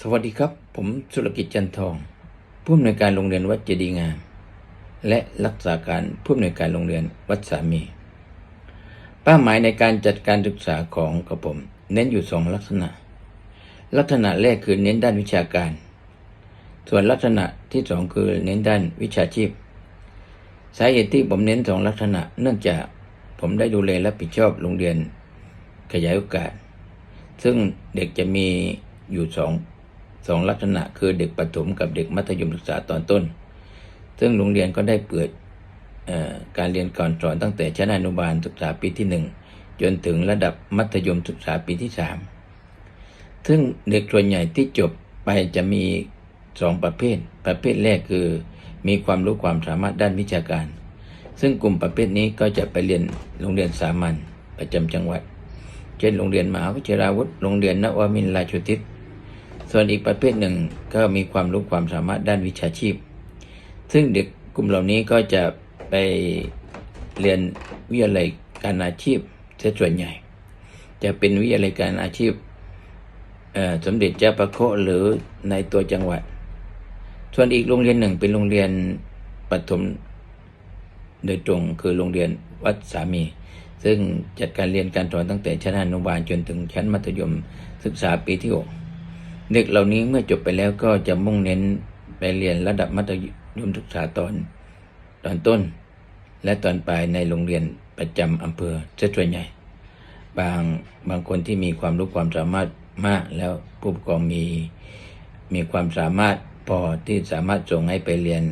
สวัสดีครับ ผมสุรกิจจันทอง ผู้อำนวยการโรงเรียนวัดเจดีย์งาม และรักษาการผู้อำนวยการโรงเรียนวัดสามี เป้าหมายในการจัดการศึกษาของกระผม เน้นอยู่สองลักษณะ ลักษณะแรกคือเน้นด้านวิชาการ ส่วนลักษณะที่สองคือเน้นด้านวิชาชีพ สาเหตุที่ผมเน้นสองลักษณะ เนื่องจากผมได้ดูแลและผิดชอบโรงเรียนขยายโอกาส ซึ่งเด็กจะมีอยู่สองสองลักษณะคือเด็กประถมกับเด็กมัธยมศึกษาตอนต้น ซึ่งโรงเรียนก็ได้เปิด การเรียนการสอนตั้งแต่ชั้นอนุบาลศึกษาปีที่หนึ่งจนถึงระดับมัธยมศึกษาปีที่สามซึ่งเด็กส่วนใหญ่ที่จบไปจะมีสองประเภท ประเภทแรกคือ มีความรู้ความสามารถด้านวิชาการ ซึ่งกลุ่มประเภทนี้ก็จะไปเรียนโรงเรียนสามัญประจำจังหวัด เช่นโรงเรียนมหาวิทยาลัยวุฒิโรงเรียนนวมินทราชุทิศส่วนอีกประเภทหนึ่งก็มีความรู้ความสามารถด้านวิชาชีพ ซึ่งเด็กกลุ่มเหล่านี้ก็จะ ไปเรียนวิทยาลัยการอาชีพเสียส่วนใหญ่ จะเป็นวิทยาลัยการอาชีพสมเด็จเจ้าประโคหรือในตัวจังหวัด ส่วนอีกโรงเรียนหนึ่งเป็นโรงเรียนปฐมโดยตรงคือโรงเรียนวัดสามี ซึ่งจัดการเรียนการสอนตั้งแต่ชั้นอนุบาลจนถึงชั้นมัธยมศึกษาปีที่หกเด็กเหล่านี้เมื่อจบไปแล้วก็จะมุ่งเน้นไปเรียนระดับมัธยมศึกษาตอนตอนต้น และตอนปลายในโรงเรียนประจำอำเภอเสียส่วนใหญ่ บางบางคนที่มีความรู้ความสามารถมาก แล้วผู้ปกครองมีมีความสามารถพอที่สามารถส่งให้ไปเรียน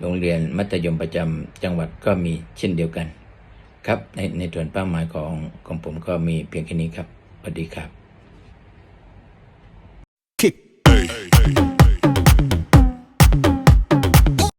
โรงเรียนมัธยมประจำจังหวัดก็มีเช่นเดียวกัน ครับในในส่วนเป้าหมายของของผมก็มีเพียงแค่นี้ครับสวัสดีครับ kick.